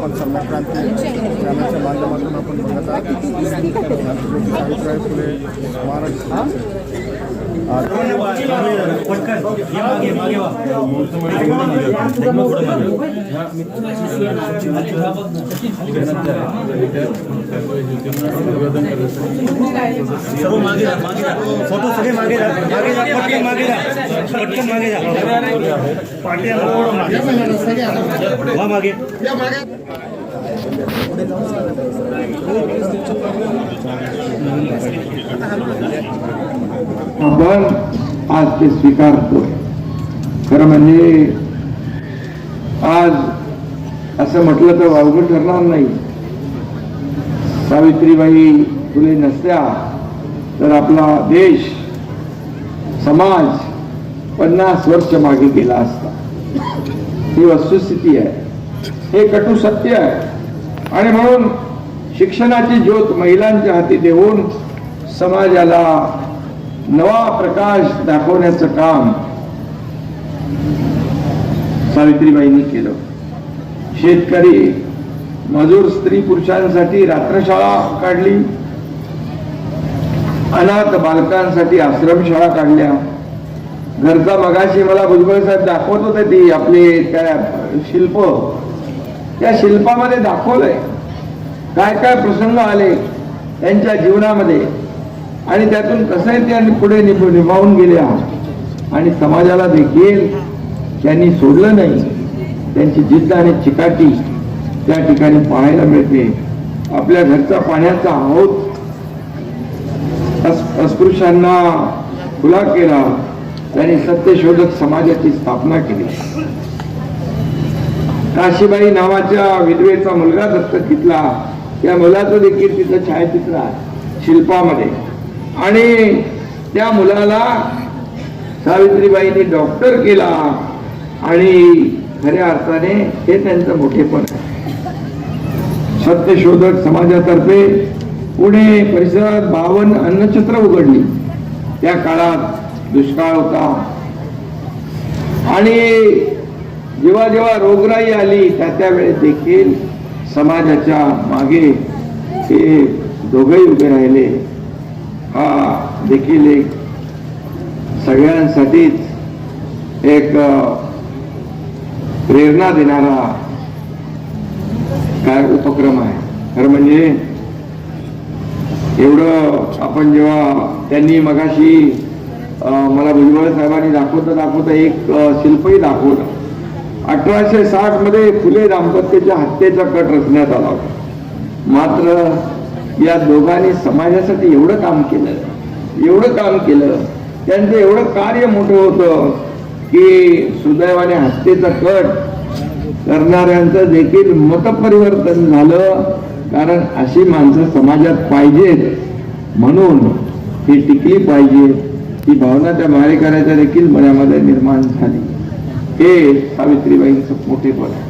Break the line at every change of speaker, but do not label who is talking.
पण संघक्रांती माध्यमातून आपण बघत आहात सावित्रीबाई फुले महाराष्ट्र
सर्व मागे जा मागे जा फोटो सगळे मागे जा मागे जा पटकन मागे जा पटकन मागे जा पाट्या मागे मागे.
आपण आज ते स्वीकारतोय खरं म्हणजे आज असं म्हटलं तर वावगं ठरणार नाही. सावित्रीबाई फुले नसत्या तर आपला देश समाज पन्नास वर्ष मागे गेला असता. ही वस्तुस्थिती आहे. हे कटू सत्य आहे. आणि म्हणून शिक्षणाची ज्योत महिलांच्या हाती देऊन समाजाला नवा प्रकाश दाखवण्याचं काम सावित्रीबाईंनी केलं. शेतकरी मजूर स्त्री पुरुषांसाठी रात्रशाळा काढली. अनाथ बालकांसाठी आश्रमशाळा काढल्या. घरचा मगाशी मला भुजबळ साहेब दाखवत होते ती आपले त्या शिल्प. त्या शिल्पामध्ये दाखवलंय. काय काय प्रसंग आले त्यांच्या जीवनामध्ये? आणि त्यातून कसं आहे त्यांनी पुढे निभ निभावून गेल्या आणि समाजाला देखील त्यांनी सोडलं नाही. त्यांची जिद्द आणि चिकाटी त्या ठिकाणी पाहायला मिळते. आपल्या घरचा पाण्याचा हौद अस्पृश्यांना खुला केला. त्यांनी सत्यशोधक समाजाची स्थापना केली. काशीबाई नावाच्या विधवेचा मुलगा दत्तक घेतला. त्या मुलाचं देखील तिथं छायाचित्र आहे. शिल्पामध्ये. आणि त्या मुलाला सावित्रीबाईंनी डॉक्टर केला. आणि खऱ्या अर्थाने हे त्यांचं मोठेपण आहे. सत्यशोधक समाजातर्फे पुणे परिसरात बावन अन्नछत्र उघडली. त्या काळात दुष्काळ होता. आणि जेव्हा जेव्हा रोगराई आली त्या त्यावेळेस देखील समाजाच्या मागे हे दोघही उभे राहिले. हा देखील एक सगळ्यांसाठीच एक प्रेरणा देणारा काय उपक्रम आहे. खरं म्हणजे एवढं आपण जेव्हा त्यांनी मगाशी मला भुजबळ साहेबांनी दाखवता दाखवता एक शिल्पही दाखवलं. अठराशे साठमध्ये फुले दाम्पत्याच्या हत्येचा कट रचण्यात आला होता. मात्र या दोघांनी समाजासाठी एवढं काम केलं एवढं काम केलं त्यांचं एवढं कार्य मोठं होतं की सुदैवाने हत्येचा कट करणाऱ्यांचं देखील मतपरिवर्तन झालं. कारण अशी माणसं समाजात पाहिजेत म्हणून ही टिकली पाहिजे. ही भावना त्या मारेकऱ्याच्या देखील मनामध्ये निर्माण झाली. हे सावित्रीबाईंचं मोठेपण आहे.